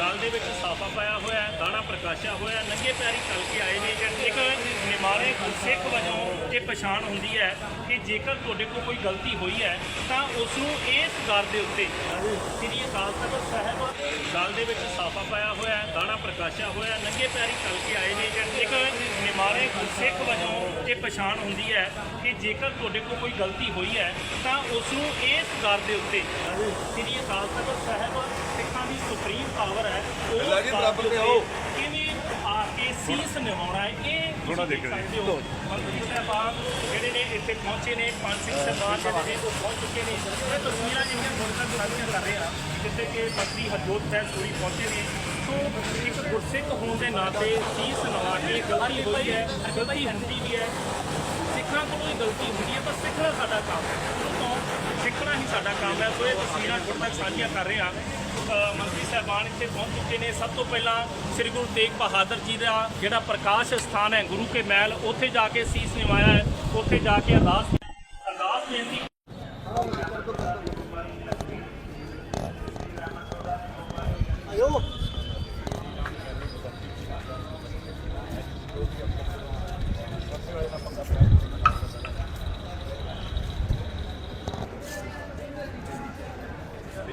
ਗਲ ਦੇ ਵਿੱਚ ਸਾਫਾ ਪਾਇਆ ਹੋਇਆ ਹੈ ਦਾਣਾ ਪ੍ਰਕਾਸ਼ਿਆ ਹੋਇਆ ਹੈ, ਨੰਗੇ ਪੈਰੀ ਚੱਲ ਕੇ ਆਏ ਨੇ। ਜਿਹੜੇ ਇੱਕ ਨਿਮਾਣੇ ਸਿੱਖ ਵਜੋਂ ਇਹ ਪਛਾਣ ਹੁੰਦੀ ਹੈ ਕਿ ਜੇਕਰ ਤੁਹਾਡੇ ਕੋਲ ਕੋਈ ਗਲਤੀ ਹੋਈ ਹੈ ਤਾਂ ਉਸ ਨੂੰ ਇਸ ਦਰ ਦੇ ਉੱਤੇ ਸ੍ਰੀ ਅਕਾਲ ਤਖਤ ਸਾਹਿਬ ਗਲ ਦੇ ਵਿੱਚ ਸਾਫਾ ਪਾਇਆ ਹੋਇਆ ਹੈ ਦਾਣਾ ਪ੍ਰਕਾਸ਼ਿਆ ਹੋਇਆ ਹੈ, ਨੰਗੇ ਪੈਰੀ ਚੱਲ ਕੇ ਆਏ ਨੇ। ਸਿੱਖ ਵਜੋਂ ਇਹ ਪਛਾਣ ਹੁੰਦੀ ਹੈ ਕਿ ਜੇਕਰ ਤੁਹਾਡੇ ਕੋਲ ਕੋਈ ਗਲਤੀ ਹੋਈ ਹੈ ਤਾਂ ਉਸ ਨੂੰ ਇਸ ਦਰ ਦੇ ਉੱਤੇ ਸ੍ਰੀ ਅਕਾਲ ਤਖਤ ਸਾਹਿਬ ਸਿੱਖਾਂ ਦੀ ਸੁਪਰੀਮ ਪਾਵਰ ਹੈ ਅੱਲਾ ਜੀ ਬਰਾਬਰ ਤੇ ਆਓ। ਕਿਵੇਂ ਆ ਕੇ ਸੀਸ ਨਿਵਾਉਣਾ ਹੈ ਇਹ ਤੁਸੀਂ ਦੇਖ ਸਕਦੇ ਹੋ। ਮੰਤਰੀ ਸਾਹਿਬਾਨ ਜਿਹੜੇ ਨੇ ਇੱਥੇ ਪਹੁੰਚੇ ਨੇ ਪੰਜ ਸਿੰਘ ਸਾਹਿਬਾਨ ਜਿਹੜੇ ਨੇ ਉਹ ਪਹੁੰਚ ਚੁੱਕੇ ਨੇ। ਇਹ ਤਸਵੀਰਾਂ ਜਿਹੜੀਆਂ ਹੁਣ ਤੱਕ ਸਾਂਝੀਆਂ ਕਰ ਰਹੇ ਆ ਜਿੱਥੇ ਕਿ ਮੰਤਰੀ ਹਰਜੋਤ ਸਿੰਘ ਸੂਰੀ ਪਹੁੰਚੇ ਨੇ। ਸੋ ਇੱਕ ਗੁਰਸਿੱਖ ਹੋਣ ਦੇ ਨਾਤੇ ਸੀਸ ਨਵਾ ਕੇ ਗਲਤੀ ਹੋਈ ਹੈ, ਗਲਤੀ ਹੁੰਦੀ ਵੀ ਹੈ। ਸਿੱਖਾਂ ਕੋਲੋਂ ਹੀ ਗਲਤੀ ਹੁੰਦੀ ਹੈ, ਪਰ ਸਿੱਖਣਾ ਸਾਡਾ ਕੰਮ ਹੈ। ਸਿੱਖਣਾ ਹੀ ਸਾਡਾ ਕੰਮ ਹੈ। ਸੋ ਇਹ ਤਸਵੀਰਾਂ ਤੁਹਾਡੇ ਤੱਕ ਸਾਂਝੀਆਂ ਕਰ ਰਹੇ ਹਾਂ। ਮੰਤਰੀ ਸਾਹਿਬਾਨ ਇੱਥੇ ਪਹੁੰਚ ਚੁੱਕੇ ਨੇ। ਸਭ ਤੋਂ ਪਹਿਲਾਂ ਸ੍ਰੀ ਗੁਰੂ ਤੇਗ ਬਹਾਦਰ ਜੀ ਦਾ ਜਿਹੜਾ ਪ੍ਰਕਾਸ਼ ਸਥਾਨ ਹੈ, ਗੁਰੂ ਕੇ ਮਹਿਲ, ਉੱਥੇ ਜਾ ਕੇ ਸੀਸ ਨਿਵਾਇਆ ਹੈ। ਉੱਥੇ ਜਾ ਕੇ ਅਰਦਾਸ ਅਰਦਾਸ ਬੇਨਤੀ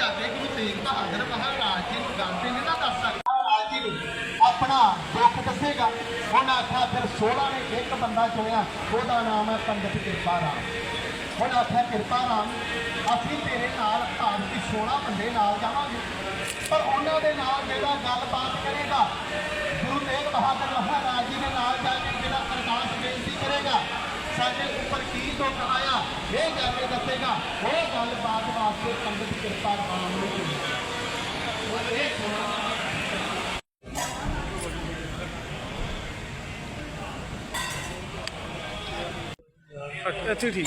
ਪਰ ਗੁਰੂ ਤੇਗ ਬਹਾਦਰ ਮਹਾਰਾਜ ਜੀ ਨੂੰ ਗੱਲ ਨਹੀਂ ਨਾ ਦੱਸ ਸਕਦਾ ਮਹਾਰਾਜ ਜੀ ਨੂੰ ਆਪਣਾ ਦੁੱਖ ਦੱਸੇਗਾ। ਉਹਨਾਂ ਆਖਿਆ, ਫਿਰ 16 ਨੇ ਇੱਕ ਬੰਦਾ ਚੁਣਿਆ, ਉਹਦਾ ਨਾਮ ਹੈ ਪੰਡਿਤ ਕਿਰਪਾ ਰਾਮ। ਹੁਣ ਆਖਿਆ, ਕਿਰਪਾ ਰਾਮ, ਅਸੀਂ ਤੇਰੇ ਨਾਲ ਭਾਰਤ ਦੀ 16 ਬੰਦੇ ਨਾਲ ਜਾਵਾਂਗੇ। ਪਰ ਉਹਨਾਂ ਦੇ ਨਾਲ ਜਿਹੜਾ ਗੱਲਬਾਤ ਕਰੇਗਾ। ਗੁਰੂ ਤੇਗ ਬਹਾਦਰ ਮਹਾਰਾਜ ਜੀ ਦੇ ਨਾਲ ਜਾ ਕੇ ਜਿਹੜਾ ਅਰਦਾਸ ਬੇਨਤੀ ਕਰੇਗਾ ਸਾਡੇ ਉੱਪਰ ਕੀ ਦੁੱਖ ਆਇਆ ਇਹ ਜਾ ਕੇ ਦੱਸੇਗਾ ਉਹ ਗੱਲਬਾਤ ਵਾਸਤੇ ਪੰਡਿਤ ਕਿਰਪਾ ਰਾਮ ਨੂੰ ਚੁਣਿਆ ਉਹ ਇਹ ਸੁਣਾ ਅੱਛਾ ਠੀਕ